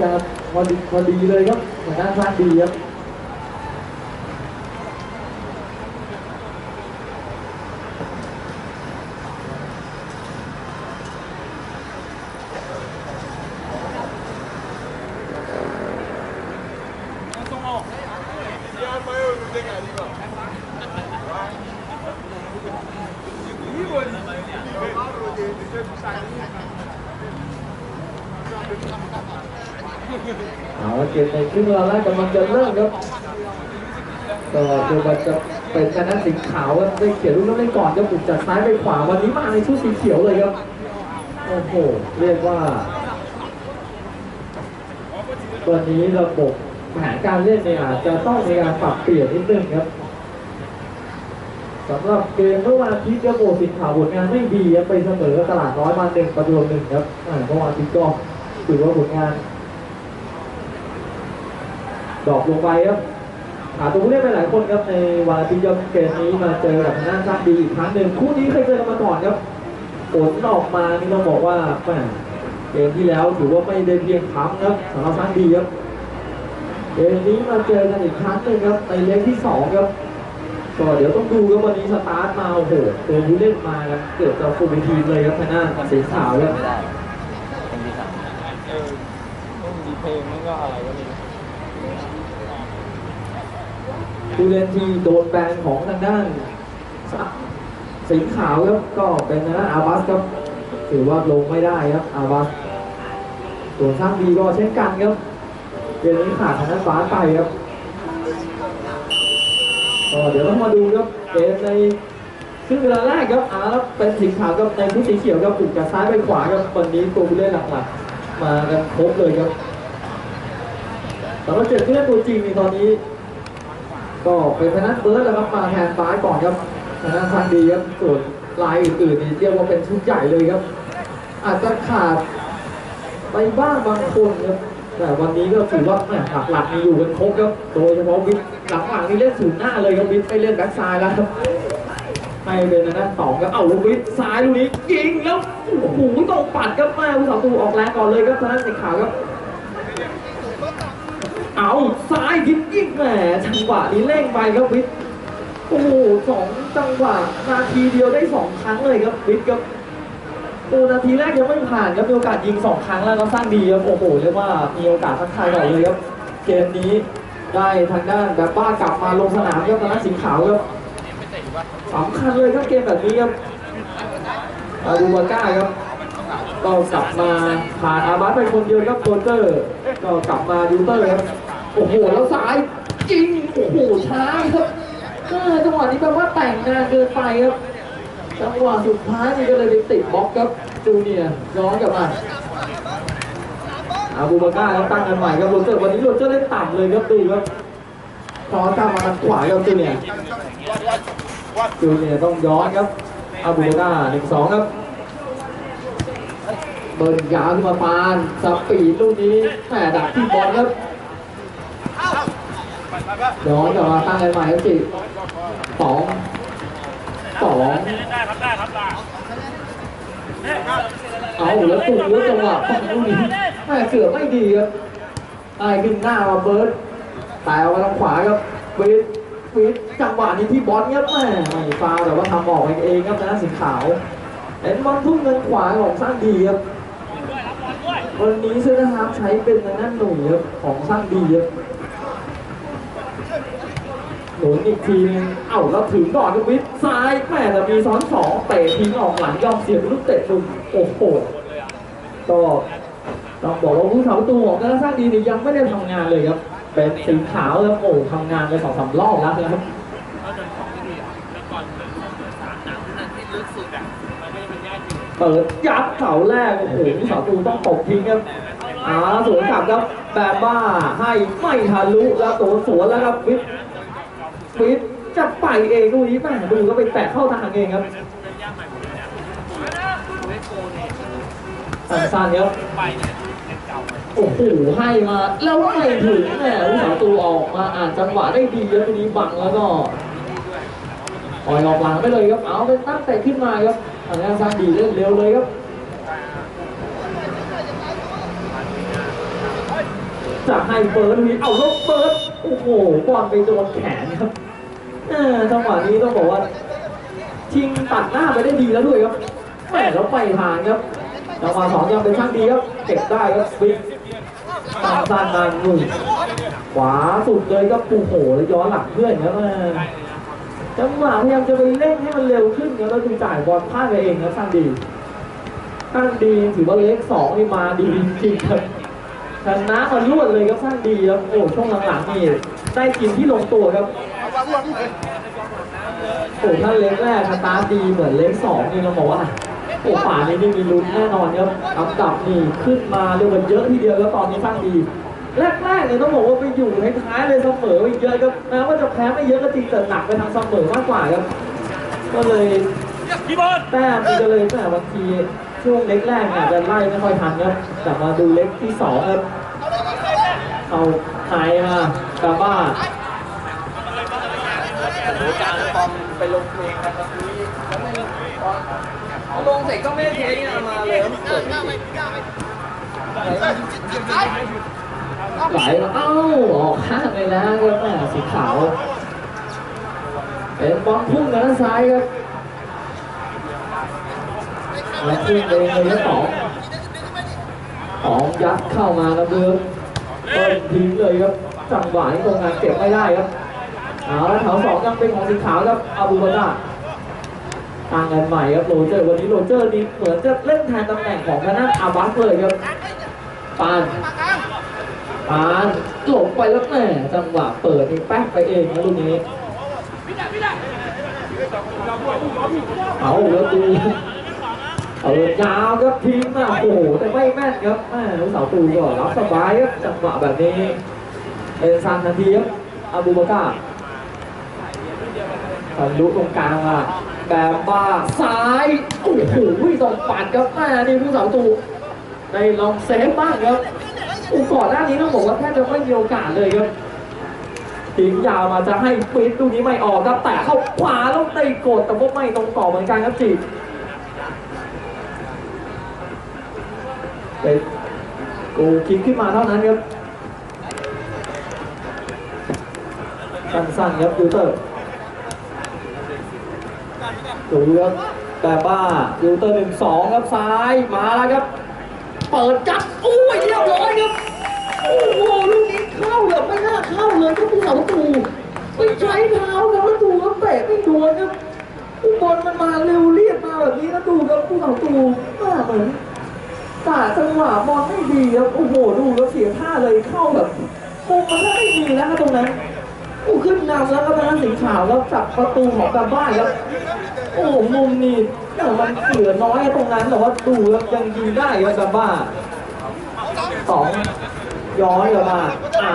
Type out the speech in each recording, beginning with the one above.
จะพอดีพอดีเลยครับทางด้านสร้างดีครับ เอาละเกมในครึ่งเวลาแรกกำลังจะเริ่มครับ ก็ดูมันจะเป็นชนะสีขาวได้เขียนลูกเล่นก่อนครับบุกจากซ้ายไปขวาวันนี้มาในชุดสีเขียวเลยครับโอ้โหเรียกว่าวันนี้ระบบแผนการเล่นเนี่ยอาจจะต้องมีการปรับเปลี่ยนนิดนึงครับสำหรับเกมเมื่อวานอาทิตย์ก็โบสิงขาวผลงานไม่ดีครับไปเสมอตลาดน้อยมาหนึ่งประตูหนึ่งครับเมื่อวานอาทิตย์ก็ถือว่าผลงานดรอกลงไปครับ ตัวผู้เล่นไปหลายคนครับในวันอาทิตย์ยอดเกมนี้มาเจอกับทางด้านชาดีอีกครั้งหนึ่งคู่นี้เคยเจอกันมาก่อนครับผลออกมานี่ต้องบอกว่าแหมเกมที่แล้วถือว่าไม่ได้เพียงคำครับสำหรับชาติดีครับเกมนี้มาเจอกันอีกครั้งหนึ่งครับในเล็กที่สองครับก็เดี๋ยวต้องดูครับวันนี้สตาร์ทมาโอ้โหตัวผู้เล่นมาครับเกือบจะฟูลทีมเลยครับทางด้านสีขาวครับไม่ได้เป็นที่สามเออต้องมีเพลงมันก็อะไรก็ไมี ผู้เล่นที่โดนแบนของทางด้านสีขาวครับก็เป็นทางด้านอาบัสครับถือว่าลงไม่ได้ครับอาบัสส่วนช่างดีก็เช่นกันครับเกมนี้ขาดทางด้านฟ้าไปครับก็เดี๋ยวต้องมาดูครับเกมในครึ่งเวลาแรกครับอารับเป็นสีขาวกับในชุดสีเขียวครับถูกจากซ้ายไปขวาครับวันนี้ตัวผู้เล่นหลักๆมากันครบเลยครับแต่ว่าเจ็ดผู้เล่นตัวจริงในตอนนี้ ก็เป็นทางด้านเบิร์ดแล้วครับมาแทนฟ้าก่อนครับทางด้านฟันดีครับส่วนลายอื่นๆนี่เรียกว่าเป็นชุดใหญ่เลยครับ อาจจะขาดไปบ้างบางคนครับแต่วันนี้ก็ถือว่าแหม่หลักๆมีอยู่กันครบครับโดยเฉพาะวิทย์หลังนี่เล่นศูนย์หน้าเลยครับวิทไม่เล่นแบ็คซ้ายแล้วครับให้เป็นทางด้านสองครับเอาลูกวิทซ้ายลูกนี้ยิงแล้วโอ้โหต้องปัดครับแม่ผู้สาประตูออกแรงก่อนเลยครับทางด้านสีขาวครับ เอาซ้ายยิงยิงแหมจังหวะนี้เร่งไปครับวิทย์โอ้โหสองจังหวะนาทีเดียวได้สองครั้งเลยครับวิทย์ครับโอ้นาทีแรกยังไม่ผ่านครับมีโอกาสยิงสองครั้งแล้วก็สร้างดีครับโอ้โหเรียกว่ามีโอกาสทักทายก่อนเลยครับเกมนี้ได้ทางด้านแบบบ้ากลับมาลงสนามครับทางด้านสีขาวครับสำคัญเลยครับเกมแบบนี้ครับอาดูบาก้าครับก็กลับมาผ่านอาบัสไปคนเดียวครับโรเจอร์ ก็กลับมาดิวเตอร์ครับ โอ้โหแล้วซ้ายจริงโอ้โหช้าครับเออจังหวะนี้แปลว่าแต่งงานเกินไปครับจังหวะสุดท้ายนี่ก็เลยไปติดบล็อกครับจูเนียร์ย้อนกลับมาอาบูบาก้าตั้งกันใหม่ครับโรเจอร์วันนี้โรเจอร์เล่นต่ำเลยครับดูครับพอตั้งมาทางขวาครับจูเนียร์จูเนียร์ต้องย้อนครับอาบูบาก้าหนึ่งสองครับเบิร์นยาวขึ้นมาปานสปีดลูกนี้แหมดักที่บอลครับ ย้อนกลับมาตั้งกันใหม่ครับจิสองสองเอาแล้วตุ่มแล้วจังหวะปังลูกนี้แหมเสือไม่ดีครับไอ้ขึ้นหน้ามาเบิร์ดแต่เอามาทางขวาครับวิทวิทจังหวะนี้ที่บอลครับแหมไม่ฟาวแต่ว่าทำออกเองครับนะสีขาวเห็นบอลทุ่มเงินขวาของสร้างดีครับวันนี้เซนฮาร์ฟใช้เป็นทางด้านหนุ่ยครับของสร้างดีครับ หนุนอีกทีนึงเอ้าแล้วถึงก่อนกับวิทย์ซ้ายแม่แต่มีซ้อนสองเตะทิ้งออกหลังยอมเสียเป็นลูกเตะมุมโอ้โหก็ต้องบอกว่าผู้สาประตูของการสร้างดีนี่ยังไม่ได้ทำงานเลยครับ เป็นสีขาวแล้วโอ้ทำงานไปสองสามรอบแล้วนะครับเปิดยัดเสาแรกโอ้โหผู้สาประตูต้องตกทิ้งครับอ่าสวนกลับครับแบบบ้าให้ไม่ทะลุแล้วตัวสวนแล้วครับวิท วิทจะไปเองดูนี้แม่ดูก็ไปแตะเข้าทางเองครับสั้นๆครับโอ้โหให้มาแล้วไม่ถึงแหมผู้สาประตูออกมาอ่านจังหวะได้ดีครับทีนี้บังแล้วก็ปล่อยออกหลังไปเลยครับเอาเป็นตั้งแต่ขึ้นมาครับทางด้านซานดีเล่นเร็วเลยครับจะให้เบิร์ดวีเอาลบเบิร์ด อ้โหบอลไปโดนแขนครับจังหวะนี้ต้องบอกว่าชิงตัดหน้าไปได้ดีแล้วด้วยครับแหมแล้วไปทางครับจังหวะสองยังเป็นช่างดีครับเก็บได้ครับบิ๊กตามด้านนาหนุ่ยขวาสุดเลยก็ปูโหแล้วย้อนหลังเพื่อนครับแม่จังหวะพยายามจะไปเล่นให้มันเร็วขึ้นครับแล้วดูจ่ายบอลพลาดไปเองครับช่างดีช่างดีถือว่าเล็กสองนี่มาดีจริงๆครับ ชนะมันรวดเลยครับช่างดีครับโอ้ช่วงหลังๆนี่ได้กินที่ลงตัวครับโอ้ถ้าเล็กแรกสตาร์ดีเหมือนเล็กสองนี่เราบอกว่าโอ้ป่านี้นี่มีลุ้นแน่นอนครับอันดับนี่ขึ้นมาเร็วกว่าเยอะทีเดียวแล้วตอนนี้สร้างดีแรกๆเนี่ยต้องบอกว่าไปอยู่ท้ายๆเลยเสมอไปเยอะครับแม้ว่าจะแพ้ไม่เยอะก็จริงแต่หนักไปทางเสมอมากกว่าครับก็เลยแต้มก็เลยแม่บางทีช่วงเล็กแรกเนี่ยจะไล่ไม่ค่อยทันครับแต่มาดูเล็กที่สองครับ เอาไทยมากาบ้าการฟอมไปลงเพลงกันตอนนี้แล้วไม่ลงเสร็จก็ไม่ได้เทนี่มาเลยไหลเอ้าออกข้างเลยแล้วครับแม่สีขาวเป็นบอลพุ่งกันด้านซ้ายครับแล้วพุ่งเองเลยครับสองสองยัดเข้ามาครับเบือ เปิดทิ้งเลยครับ จังหวะนี้ตรงงานเก็บไม่ได้ครับเอาแล้วแถวสองยังเป็นของสีขาวครับอาบูบาตาต่างกันใหม่ครับโรเจอร์วันนี้โรเจอร์นี่เหมือนจะเล่นแทนตำแหน่งของทางด้านอาบัสเลยครับปานปานหลบไปแล้วแม่จังหวะเปิดนี่แป๊กไปเองนะลูกนี้เอาแล้วดู เอายาวครับทีมอะโอ้โหแต่ไม่แม่นครับแม่ลูกสาวตูก็รับสบายครับจังหวะแบบนี้เอ็นซานทันทีครับอาบูบากาทะลุตรงกลางอะแบบบ้าซ้ายโอ้โหส่งปัดครับแม่นี่ผู้สาวตูในลองเซฟบ้างครับอุก่อนหน้านี้ต้องบอกว่าแทบจะไม่มีโอกาสเลยครับทิ้งยาวมาจะให้ฟิตลูกนี้ไม่ออกครับแต่เข้าขวาแล้วตีกดแต่ว่าไม่ตรงต่อเหมือนกันครับจี เป็นกูคิกขึ้นมาเท่านั้นครับ สั้นๆครับยูเตอร์ดูครับแต่บ้ายูเตอร์หนึ่งสองครับซ้ายมาแล้วครับ เปิดจับโอ้ยเรียบร้อยครับโอ้โหลูกนี้เข้าแบบไม่น่าเข้าเลยครับผู้สาวตูไปใช้เท้าครับแล้วดูครับเตะไม่โดนครับผู้บอลมันมาเร็วเรียบมาแบบนี้แล้วดูครับผู้สาวตูมาเหมือน ตาจังหวะบอลไม่ดีครับโอ้โหดูแล้วเสียท่าเลยเข้าแบบมุมมันก็ไม่ดีแล้วตรงนั้นโอ้ขึ้นนำแล้วก็เป็นสีขาวแล้วจับประตูของกาบ้านครับโอ้โหมุมนี่แต่มันเหลือน้อยตรงนั้นแต่ว่าดูแล้วยังยิงได้ครับกาบ้าสองย้อนกลับมาอ่า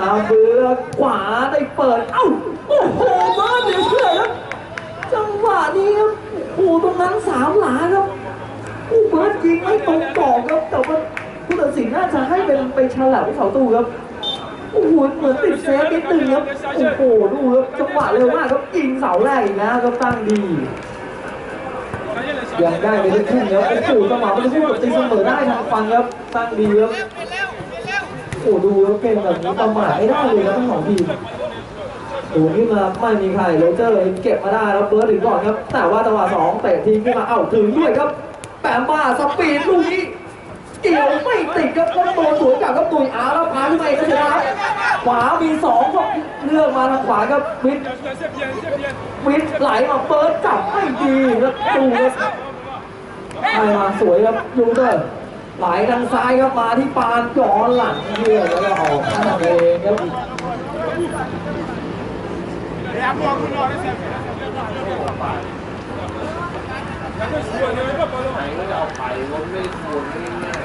อาเบือขวาได้เปิดเอ้าโอ้โหมาเดี๋ยเชื่อครับจังหวะนี้ครับโอ้โหตรงนั้นสามหลาครับ งไม่ตรงกรอบครับ แต่ว่าผู้ตัดสินน่าจะให้เป็นไปฉลับเสาตูครับ โอ้โห เหมือนติดเซฟนิดนึงครับ โอ้โห ดูครับจังหวะเร็วมากครับยิงเสาแรกอีกนะครับตั้งดียังได้ไปได้ครึ่งครับโอ้โหจังหวะมันจะพูดตีเสมอได้ทางฟังครับตั้งดีครับโอ้โหดูแล้วเกมแบบนี้ประมาทไม่ได้เลยครับทั้งสองทีมดูขึ้นมาไม่มีใครโรเจอร์เก็บมาได้แล้วเบิร์ดถึงก่อนครับ แต่ว่าจังหวะสองเตะทีมขึ้นมาเอ้าถึงด้วยครับ แปมบ้าสปีดลูกนี้เกี่ยวไม่ติดครับก็โดนสวนกลับครับตุยอาแล้วพาขึ้นไปก็ชนะครับขวามีสองก็เลือกมาทางขวาครับวิทวิทไหลมาเปิดจับไม่ดีแล้วดูครับไปมาสวยครับยูเตอร์ไหลทางซ้ายครับมาที่ปานย้อนหลังเยื่อแล้วก็ออกข้างเองครับ ไหนก็จะเอาไปมันไม่ควรง่าย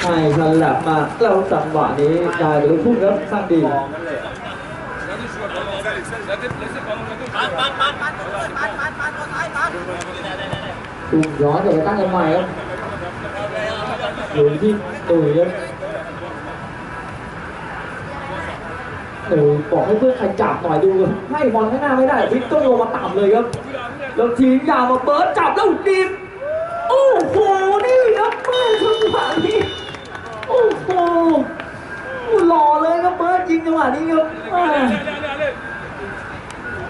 ใช่ฉลับมาแล้วจังหวะนี้ได้ไปลูกทุ่งครับสร้างดี ๆมองนั่นเลยตุ้มย้อนเดี๋ยวไปตั้งกันใหม่ครับอยู่ที่ตุยครับตุยบอกให้เพื่อนใครจับหน่อยดูให้บอลข้างหน้าไม่ได้วิทย์ต้องลงมาต่ำเลยครับ แล้วทีมยาวมาเปิร์ดจับแล้วดีบโอ้โห นี่ครับแม่จังหวะนี้ โอ้โหนี้ครับอ่า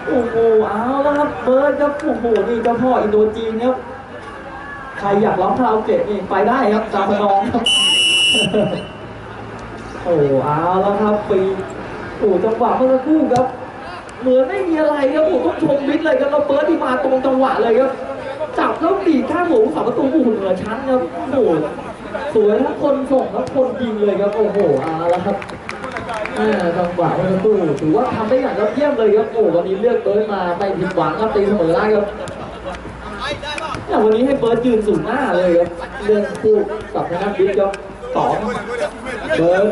โอ้โหเอาแล้วครับเบิร์ดครับโอ้โหนี่เจ้าพ่ออินโดจีนครับใครอยากร้องคาราโอเกะนี่ไปได้ครับจามพนองครับโอ้เอาแล้วครับปีโอ้จังหวะเมื่อสักครู่ครับ เหมือนไม่มีอะไรครับผมต้องชมวิทเลยครับแล้วเบิร์ดที่มาตรงจังหวะเลยครับจับแล้วดีข้างหมูสามประตูเหนือชั้นครับโอ้โหสวยทั้งคนส่งทั้งคนยิงเลยครับโอ้โหเอาละครับจังหวะเมื่อสักครู่ถือว่าทำได้อย่างยอดเยี่ยมเลยครับโอ้วันนี้เลือกเบิร์ดมาไม่ผิดหวังครับตีเสมอได้ครับเนี่ยวันนี้ให้เบิร์ดยืนสูงหน้าเลยครับเรื่องคู่กับทางด้านวิทย์ครับสองเบิร์ด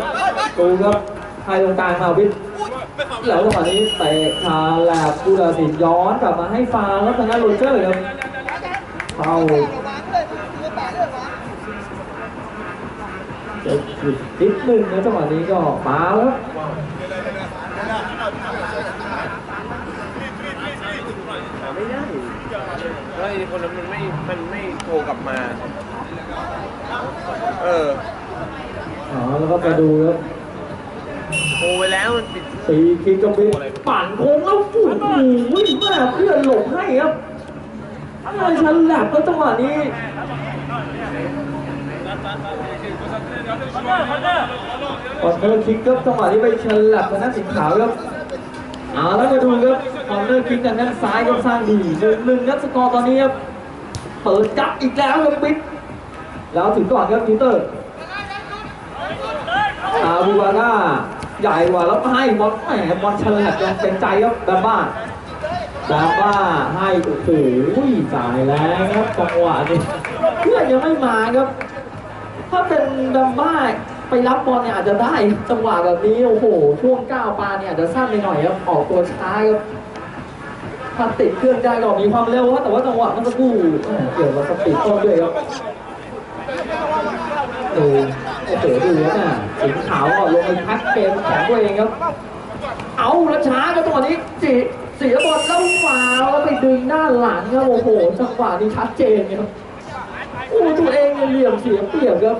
ตูครับให้ตรงกลางมาวิทย์ แล้วจังหวะนี้เตะคาแลบกูดาสินย้อนกลับมาให้ฟาวแล้วทางด้านโรเจอร์ครับเข้าจะหยุดนิดนึงนะจังหวะนี้ก็มาแล้วครับหาไม่ได้แล้วไอ้คนนั้นมันไม่ มันไม่โทรกลับมา เออ อ๋อ แล้วก็มาดูครับ โทรไปแล้วมันติดตีคิกกับวิทย์ปั่นโค้งแล้วโอ้โหแม่เพื่อนหลบให้ครับนายชันแลบแล้วจังหวะนี้คอนเนอร์คิกครับจังหวะที่ไปฉลับทางด้านสีขาวครับเอาแล้วมาดูครับคอนเนอร์คิกทางด้านซ้ายก็สร้างดีหนึ่งหนึ่งครับสกอร์ตอนนี้ครับเปิดจับอีกแล้วครับบิ๊กแล้วถึงก่อนครับพีเตอร์อาบูบาร่า ใหญ่กว่าแล้วให้บอลแหมบอลเฉลับยังเป็นใจครับแบบบ้าแบบบ้าให้โอ้โหจ่ายแล้วครับจังหวะนี้เพื่อนยังไม่มาครับ ถ้าเป็นดัมบ้าไปรับบอลเนี่ยอาจจะได้จังหวะแบบนี้โอ้โหช่วงก้าวปลาเนี่ยอาจจะสั้นไปหน่อยครับออกตัวช้าครับถ้าติดเครื่องได้ก็มีความเร็วครับแต่ว่าจังหวะมื่อสักครู่เอ่อเกี่ยวกับสปีดต้นด้วยครับ ดูโอ้โหดูแล้วน่ะสีขาวก็ลงไปพักเกมของตัวเองครับ เอาล้วช้าครับจัวนี้จีเสียบอลแล้วฟาวแล้วไปดึงด้านหลังครับโอ้โหจังหวะนี้ชัดเจนครับโอ้ตัวเองเนี่ยเหลี่ยมเสียเปรียบครับ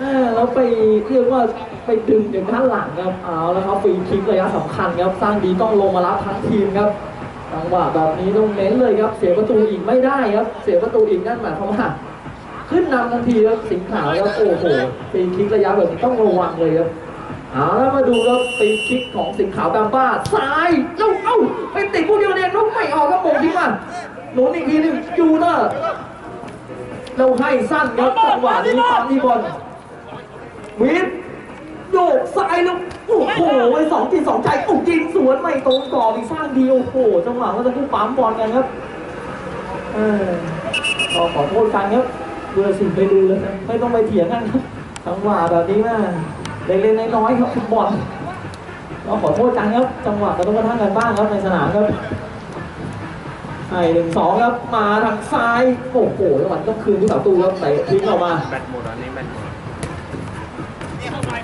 อ่าแล้วไปเรียกว่าไปดึงถึงด้านหลังครับเอาแล้วครับฟรีคิกระยะสำคัญครับสร้างดีต้องลงมารับทั้งทีมครับจังหวะแบบนี้ต้องเน้นเลยครับ เสียประตูอีกไม่ได้ครับ เสียประตูอีกนั่นหมายความว่า ขึ้นนำทันทีครับสิงห์ขาวครับโอ้โหฟรีคิกระยะแบบนี้ต้องระวังเลยครับเอาแล้วมาดูครับฟรีคิกของสิงห์ขาวแบมบ้าซ้ายเอ้าเอ้าไปติดผู้เดียวเนี่ยลูกไม่ออกครับโมงทิ้งมาหนุนอีกทีหนึงยูเนอร์เราให้สั้นครับจังหวะนี้ปั๊มที่บอลวิทย์โยกซ้ายแล้วโอ้โหไอ้สองจีสองใจโอ้ยิงสวนไม่ตรงกรอบอีกสร้างดีโอ้โหจังหวะว่าจะพูดปั๊มบอลกันครับเออก็ขอโทษกันครับ เบื่อสิ่งไปดูเลยนะไม่ต้องไปเถียงกันครับจังหวะแบบนี้นะเล็กๆน้อยๆครับฟุตบอลก็ขอโทษกันครับ จังหวะกระต้องกระทั่งกันบ้างครับในสนามครับไอ้หนึ่งสองครับมาทางซ้ายโอ้โหจังหวะนี้ต้องคืนที่เสาตูครับเตะทิ้งออกมาแบตหมดอันนี้แบตหมด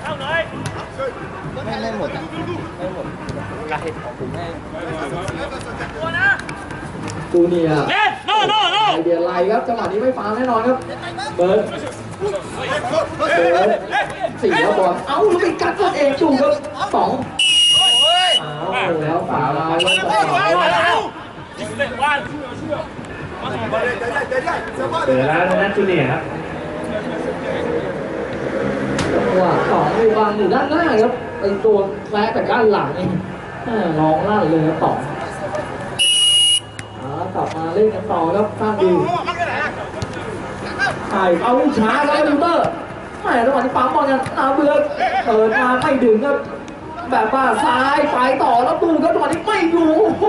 เข้าเลยไม่ไม่หมดอะไม่หมดไล่ของผมให้ จูเนียร์เล่นโน่โน่โน่ไอเดียไลครับจังหวะนี้ไม่ฟาวล์แน่นอนครับเบิร์ดเบิร์ดสี่แล้วบอลเอ้าแล้วไปกัดตัวเองดูครับสองเอาแล้วฟาวล์แล้วครับเล่นวันเจอแล้วนะจูเนียร์ครับจังหวะสองมีบางอยู่ด้านหน้าครับไปโดนแฝงจากด้านหลังนี่แม่ร้องลั่นเลยครับสอง เล่นกันต่อครับสร้างดีใช่เอาลูกช้าแล้วดิวเตอร์แหม่จังหวะที่ปั๊มบอลกันนาเบือเปิดมาไม่ดึงครับ แบบว่าซ้ายไปต่อแล้วดูครับจังหวะนี้ไม่อยู่โอ้โห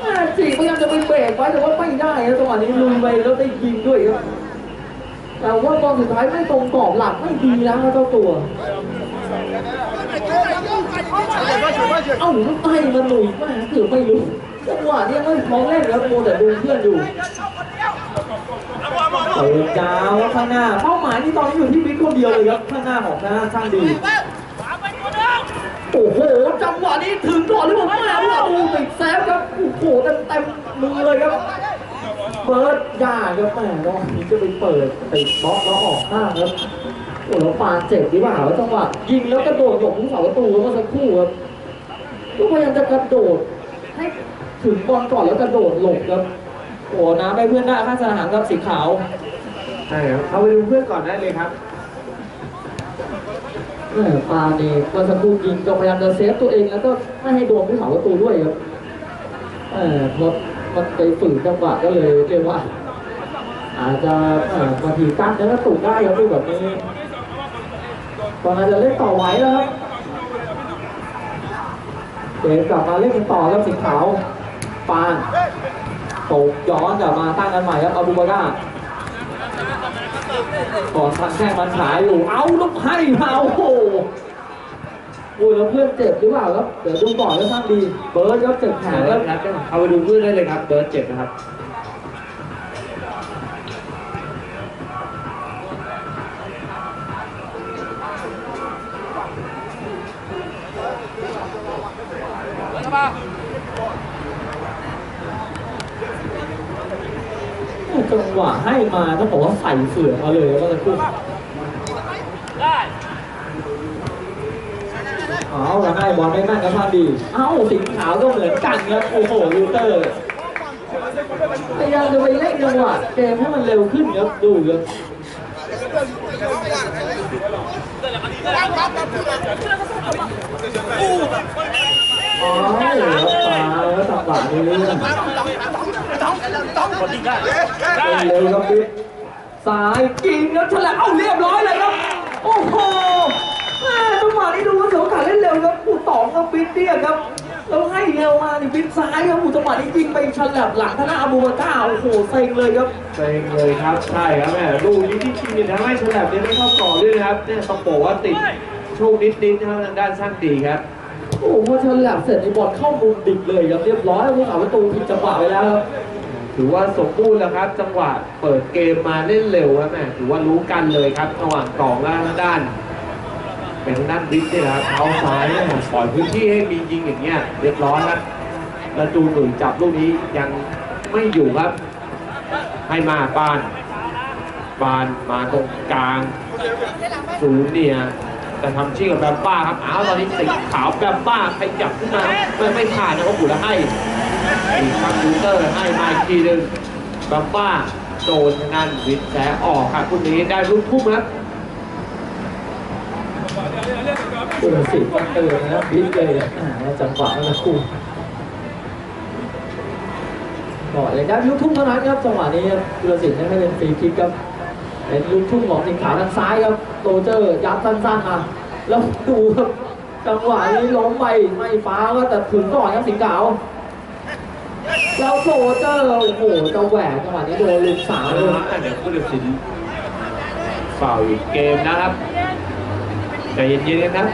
แม่จีพยายามจะไปเบรกไว้แต่ว่าไม่ได้ครับจังหวะนี้ลุยไปแล้วได้ยิงด้วยครับแต่ว่าบอลสุดท้ายไม่ตรงกรอบหลักไม่ดีแล้วเจ้าตัว เอ้าลูกไต้มันหนุ่ยมากเกือบไม่รู้ จังหวะนี้ไม่พร้อมเล่นครับโมแต่ดูเพื่อนอยู่เปิดยาวข้างหน้าเป้าหมายที่ตอนนี้อยู่ที่วิทย์คนเดียวเลยครับข้างหน้าของหน้าช่างดีโอ้โหจังหวะนี้ถึงก่อนหรือเปล่าแม่ว่าดูติดแซฟครับโอ้โหเต็มเต็มมือเลยครับเปิดยากครับแม่รอบนี้จะไปเปิดติดบล็อกแล้วออกข้างครับโอ้แล้วปานเจ็บหรือเปล่าจังหวะยิงแล้วกระโดดหลบผู้สาประตูเมื่อสักครู่ครับก็พยายามจะกระโดดให้ ถึงบอลก่อนแล้วกระโดดหลบครับโอ้น้ำได้เพื่อนได้ข้างสนามครับสีขาวใช่ครับเข้าไปดูเพื่อนก่อนได้เลยครับเออปานี่เมื่อสักครู่ยิงก็พยายามจะเซฟตัวเองแล้วก็ไม่ให้โดนผู้สาประตูด้วยครับเออเพราะมันไปฝืนจังหวะก็เลยเรียกว่า อาจจะเอ่อบางทีกั้นแล้วก็ตุกได้ครับดูแบบนี้ตอนนั้นจะเล่นต่อไหวแล้วครับเดฟกลับมาเล่นกันต่อครับสีขาว ปานตกย้อนกลับมาตั้งกันใหม่ครับอาบูบาก้าก่อนทันแข้งมันขายอยู่ เอาลูกให้มาโอ้โหโอ้ยแล้วเพื่อนเจ็บหรือเปล่าครับ เดี๋ยวดูก่อนแล้วสร้างดี เบิร์ดครับเจ็บแขนคแล้รัวบเข้าไปดูเพื่อนได้เลยครับ เบิร์ดเจ็บนะครับ จังหวะให้มาต้องบอกว่าใส่เฟือมาเลยแล้วก็จะพูดได้เอาแล้วให้บอลไม่แม่นกระทั่งดีเอ้าสีขาวก็เหมือนกันครับโอ้โหลูเตอร์พยายามจะไปเล่นจังหวะเกมให้มันเร็วขึ้นครับดูครับอ๋อเหลือตาแล้วจังหวะนี้ เล่นคนยิงได้ได้เร็วครับบิ๊กซ้ายยิงแล้วฉลับเอ้าเรียบร้อยเลยครับ โอ้โหแม่จังหวะนี้ดูว่าเสือขาเล่นเร็วครับปูตองครับบิ๊กเนี่ยครับแล้วให้เร็วมานี่บิ๊กซ้ายครับปูจังหวะนี้ยิงไปฉลับหลังธนาอาบูบาก้าโอ้โหเซ็งเลยครับเซ็งเลยครับใช่ครับแม่ลูกนี้ที่ชิงเนี่ยทำให้ฉลับเนี่ยไม่เข้ากรอบด้วยนะครับเนี่ยต้องบอกว่าติดโชคนิดๆนะครับทางด้านสร้างดีครับ โอ้โหพอฉลับเสร็จในบอลเข้ามุมดิกเลยครับเรียบร้อยผู้สาประตูผิดจังหวะไปแล้วครับถือว่าสมบูรณ์แล้วครับ จังหวะเปิดเกมมาเล่นเร็วครับแม่ถือว่ารู้กันเลยครับระหว่างกองและทางด้าน เป็นทางด้านวิทย์เนี่ยนะครับเท้าซ้ายเนี่ยปล่อยพื้นที่ให้มียิงอย่างเงี้ยเรียบร้อยครับแล้วจูหนุ่ยจับลูกนี้ยังไม่อยู่ครับ ให้มาปานปานมาตรงกลางศูนย์เนี่ย แต่ทำชิ่งกับแบมบ้าครับอ้าวตอนนี้สีขาวแบมบ้าขยับขึ้นมาไม่ไม่ผ่านนะครับบุแล้วให้อีกครั้งดูเตอร์ให้มาอีกทีหนึ่งแบมบ้าโดนทางานวิทแสออกครับคุณนี้ได้ลูกทุ่มครับเออสิต้องเตือนนะครับบิ๊กเลยอะจังหวะนั่นแหละคู่ก่อนเลยครับลูกทุ่งเท่านั้นครับจังหวะนี้ครับธีรศิลป์ให้เป็นฟรีคิกครับ เป็นลูกทุ่งของสิงขาวทางซ้ายครับโรเจอร์ยัดสั้นๆมาแล้วดูครับจังหวะนี้ล้มไปไม่ฟ้าก็แต่ถึงก่อนครับสิงขาวแล้วโรเจอร์โอ้โหจะแหวกจังหวะนี้โดนลุมสาวเอาเลละยครับเดี๋ยวผู้ตัดสินฝ่าวอีกเกมนะครับใจเย็นๆกันครับ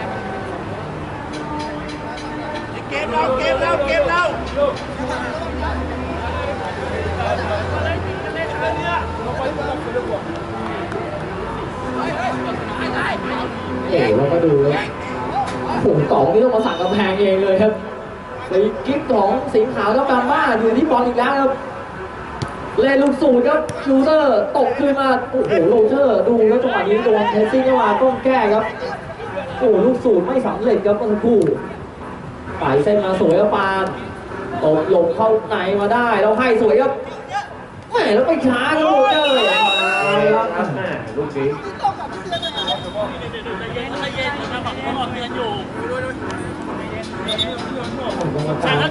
เกมเราเกมเราเกมเรา โอ้โหแล้วก็ดูครับโอ้โหกองนี่ต้องมาสั่งกำแพงเองเลยครับไปกิ๊กของสิงขาวกับแบมบ้าอยู่ที่บอลอีกแล้วครับเล่นลูกสูตรครับลูเตอร์ตกคืนมาโอ้โหโรเจอร์ดูแล้วจังหวะนี้โดนเทสซิ่งเข้ามาต้องแก้ครับโอ้โหลูกสูตรไม่สำเร็จครับเมื่อสักครู่ปล่อยเส้นมาสวยครับปาตบหลบเข้าในมาได้แล้วให้สวยครับแหมแล้วไปช้าครับโรเจอร์มาครับครับแม่ลูกนี้ ใจเย็นใจเย็นนะฝั่ง เขาออก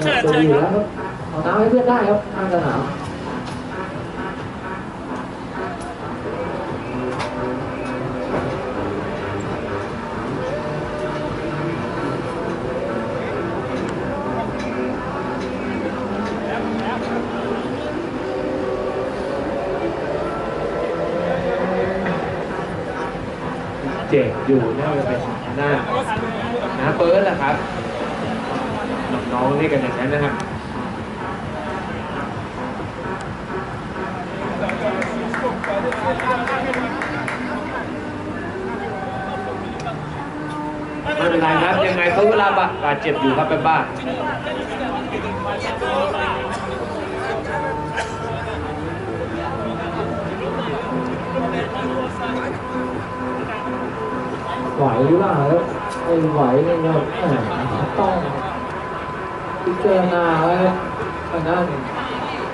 เตือนอยู่กรรมกา หนได้านนะเปิร์ดแหละครับน้องๆเรียกกันอย่างนั้นนะครับไม่เป็นไรครับยังไงเขาเวลาบาดเจ็บอยู่ครับเป็นบ้า ไหวหรือเปล่าแล้วไม่ไหวเลยเราต้องพิจารณาแล้วครับทางด้าน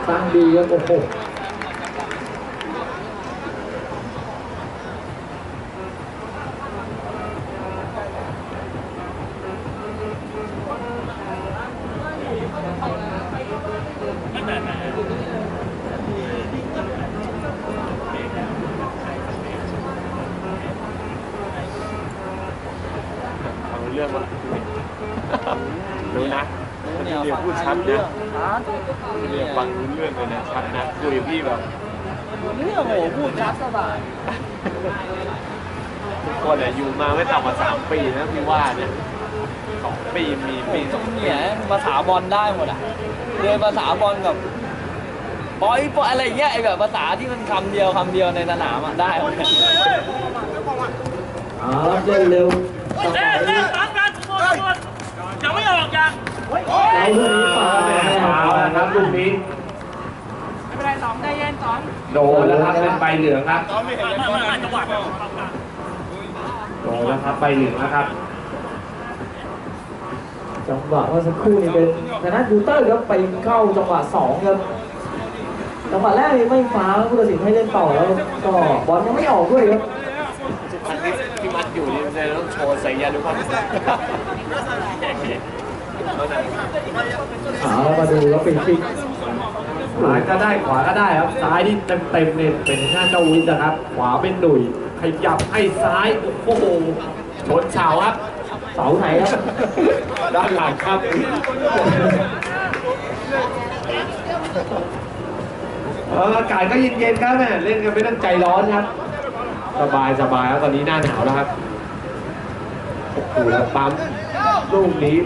สร้างดีครับโอ้โห ชัดนะเรื่องเรียนฟังรู้เรื่องเลยนะชัดนะคุยกับพี่แบบเรื่องโอ้โหพูดชัดสบายทุกคนเนี่ยอยู่มาไม่ต่ำกว่าสามปีนะพี่ว่าเนี่ยสองปีมีปีสองปีเนี่ยภาษาบอลได้หมดอะเรียนภาษาบอลกับบอยบอยอะไรเงี้ยไอแบบภาษาที่มันคำเดียวคำเดียวในสนามอะได้หมดเอาครับเล่นเร็วจังหเอ๊ะวะเอ๊ะนี้สามกันหมดหมดยังไม่ออกยัง เราเรื่องนี้ฟาวล์แน่ฟาวล์นะครับลูกนี้ไม่เป็นไรสองได้เย็นสองโดนแล้วครับเป็นใบเหลืองครับไม่ไม่ไม่จังหวะโดนแล้วครับใบเหลืองนะครับจังหวะเมื่อสักครู่นี้เป็นทางด้านบูเตอร์ครับไปเข้าจังหวะสองครับจังหวะแรกนี่ไม่ฟ้าวผู้ตัดสินให้เล่นต่อแล้วก็บอลยังไม่ออกด้วยครับทางที่ที่มัดอยู่นี่เนี่ยต้องโชว์ใส่ยาดูครับเอาห เอาแล้วมาดูแล้วปิดฟิกซ้ายก็ได้ขวาก็ได้ครับ ซ้ายที่เต็มเต็มเนี่ยเป็นหน้าเจ้าวิทย์นะครับ ขวาเป็นหนุ่ยขยับให้ซ้ายโอ้โหชนเสาครับ เสาไหนครับ ด้านหลังครับอากาศก็เย็นๆครับแม่เล่นกันไม่ต้องใจร้อนครับ สบายสบายครับตอนนี้หน้าหนาวแล้วครับโอ้โหปั๊ม ลูกนี้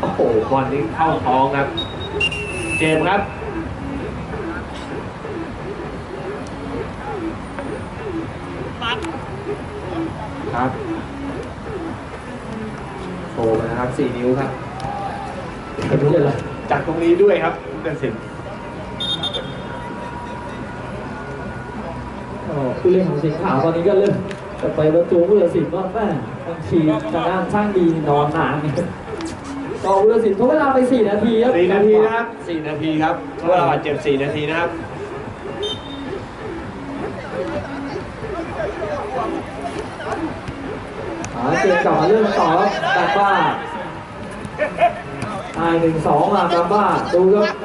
โอ้โหบอลนี้เข้าท้องครับ เจมส์ครับปั๊บครับโชว์มานะครับ4นิ้วครับไปดูเลยเหรอจากตรงนี้ด้วยครับคุณตัดสินอ๋อผู้เล่นของสิงห์ขาวตอนนี้ก็เริ่มจะไปประตูผู้ตัดสินว่าแม่ บางทีทางด้านช่างดีนอนนานนี่ก็ผู้ตัดสินทดเวลาไป 4 นาทีครับ4นาทีนะครับ4นาทีครับเวลาบาดเจ็บ4นาทีนะครับหาเกมกลับมาเรื่องต่อครับกาบ้าไอหนึ่งสองมากาบ้าดูครับ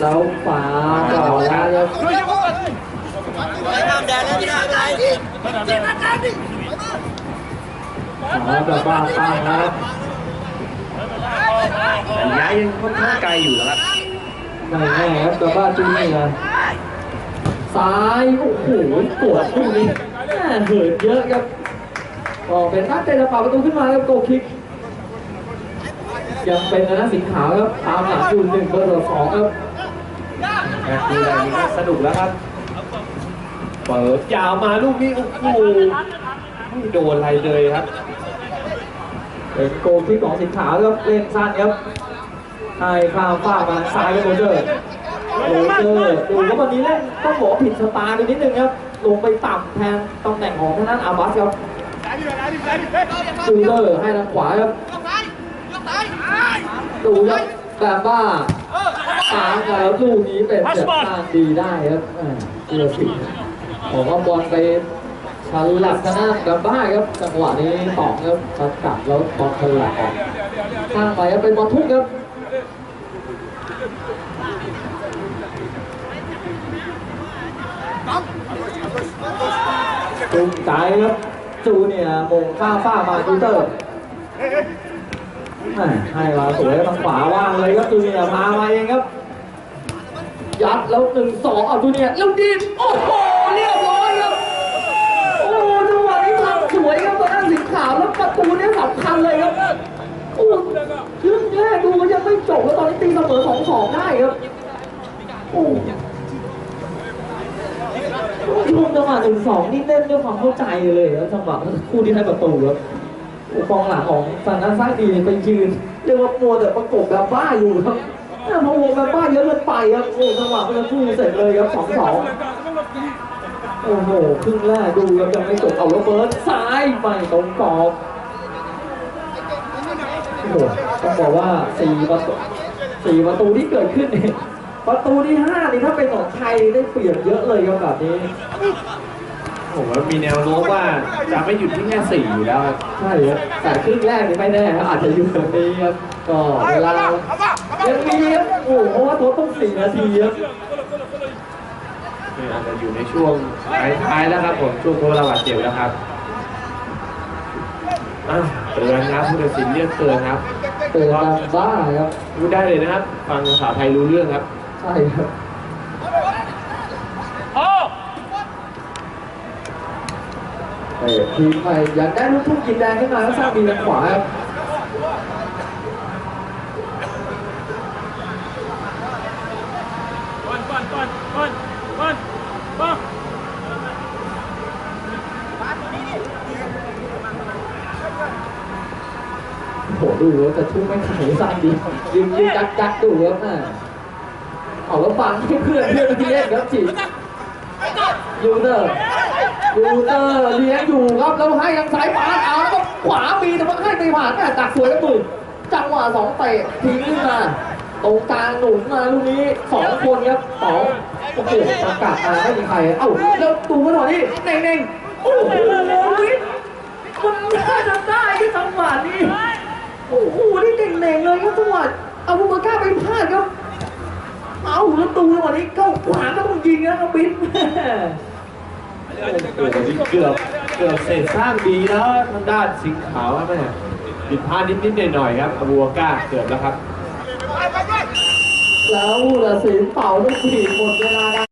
แล้วฝาเก่านะครับหากาบ้าตั้งนะครับย้ายยังค่อนข้างไกลอยู่แล้วครับไม่แน่ครับกาบ้าจูนี่นะซ้ายโอ้โหกดลูกนี้แม่เหินเยอะครับก็เป็นนักเตะระเป่าประตูขึ้นมาครับโกคิกยังเป็นนะสิงขาวครับตามหลังอยู่หนึ่งเบอร์สองครับแมตช์ดูอะไรนี้สนุกแล้วครับ เปิดยาวมาลูกนี้โอ้โหไม่โดนอะไรเลยครับเป็นโกลคิกของสิงขาวครับเล่นสั้นครับให้ข้ามฟ้ากมาซ้ายครับโรเจอร์โรเจอร์ดูว่าวันนี้เล่นต้องบอกว่าผิดสไตล์ไปนิดนึงครับลงไปต่ำแทนตำแหน่งของท่างด้นอาบัสครับจูเลอร์ให้ทางขวาครับดูครับแบบว่าตามแล้วลูกนี้เป็นเจ็บทาดีได้ครับเรือสิ ผมว่าบอลไปฉลับชนะกับบ้าครับ จังหวะนี้ตองครับสกัดแล้วบอลฉลับออกข้างไปครับเป็นบอลทุกครับจุงใจครับจูเนี่ยมงข้าฟ้ามาดูเตอร์แหม่ให้มาสวยทางขวาว่างเลยครับจูเนี่ยร์พามาเองครับ ยัดแล้วหนึ่งสองเอาจูเนี่ยแล้วดีดโอ้โห เรียบร้อยครับ โอ้จังหวะนี้ทำสวยครับตัวนั้นสีขาวแล้วประตูเนี่ยสำคัญเลยครับ โอ้ครึ่งแรกดูยังไม่จบแล้วตอนนี้ตีเสมอสองสองได้ครับ โอ้ช่วงจังหวะหนึ่งสองนี่เล่นด้วยความเข้าใจเลยแล้วจังหวะคู่ที่ให้ประตูครับโอ้กองหลังของฝั่งด้าซ้ายดีไปยืนเรียกว่ามัวแต่ประกบแบบบ้าอยู่ครับพอวงแบบบ้าเยอะเกินไปครับโอ้จังหวะมันจะคู่เสร็จเลยครับสองสอง โอ้โหครึ่งแรกดูครับยังไม่จบเอาระเบิดซ้ายไม่ตรงกรอบโอ้โหต้องบอกว่าสี่ประตูสี่ประตูที่เกิดขึ้นเนี่ยประตูที่ห้านี่ถ้าเป็นของไทยได้เปรียบเยอะเลยครับแบบนี้ผมว่ามีแนวโน้มว่าจะไม่หยุดที่แค่สี่อยู่แล้วครับใช่ครับแต่ครึ่งแรกนี่ไม่แน่ครับอาจจะอยู่แบบนี้ครับก็เวลายังมีครับโอ้โหเพราะว่าตัวต้องสี่นาทีครับ นี่อาจจะอยู่ในช่วงท้ายๆแล้วครับผมช่วงโทรระบาดเจ็บแล้วครับอะเตือนครับผู้ตัดสินเรียกเตือนครับเตือนดังบ้าครับพูดได้เลยนะครับ ฟังภาษาไทยรู้เรื่องครับ ใช่ครับโอ้เตะทีมไทยอยากได้ลูกทุ่งกินแดงขึ้นมาแล้วสร้างมีทางขวาครับ ก่อนก่อนก่อนก่อนก่อนก่อน โอ้โหดูว่าจะทุ่มไม่ขายสร้างดียิงยิงยักยักดูครับน่ะเอาแล้วฟังให้เพื่อนเพื่อนที่เล่นครับจียูเตอร์ยูเตอร์เลี้ยงอยู่ครับแล้วให้ทางซ้ายปาเอาแล้วก็ขวามีแต่ว่าให้ไม่ผ่านแม่ตักสวยครับมือจังหวะสองเตะทิ้งขึ้นมาตรงกลางหนุนมาลูกนี้สองคนครับสองโอ้โหประกาศมาไม่มีใครเอ้าแล้วตูมาหน่อยนี่เน่งๆโอ้โหวิทย์มันน่าจะได้ที่จังหวะนี้ โอ้โหนี่เก่งๆเลยครับจังหวะเอาบูมาก้าไปพลาดครับ เอาแล้วตูจังหวะนี้เข้าขวาก็ต้องยิงนะครับบิ๊กแม่โอ้โหนี่เกือบเกือบเสร็จสร้างดีแล้วทางด้านสิงห์ขาวครับแม่ผิดพลาดนิดๆหน่อยๆครับอบูวาก้าเกือบแล้วครับ แล้วผู้ตัดสินเป่าลูกผีหมดเวลา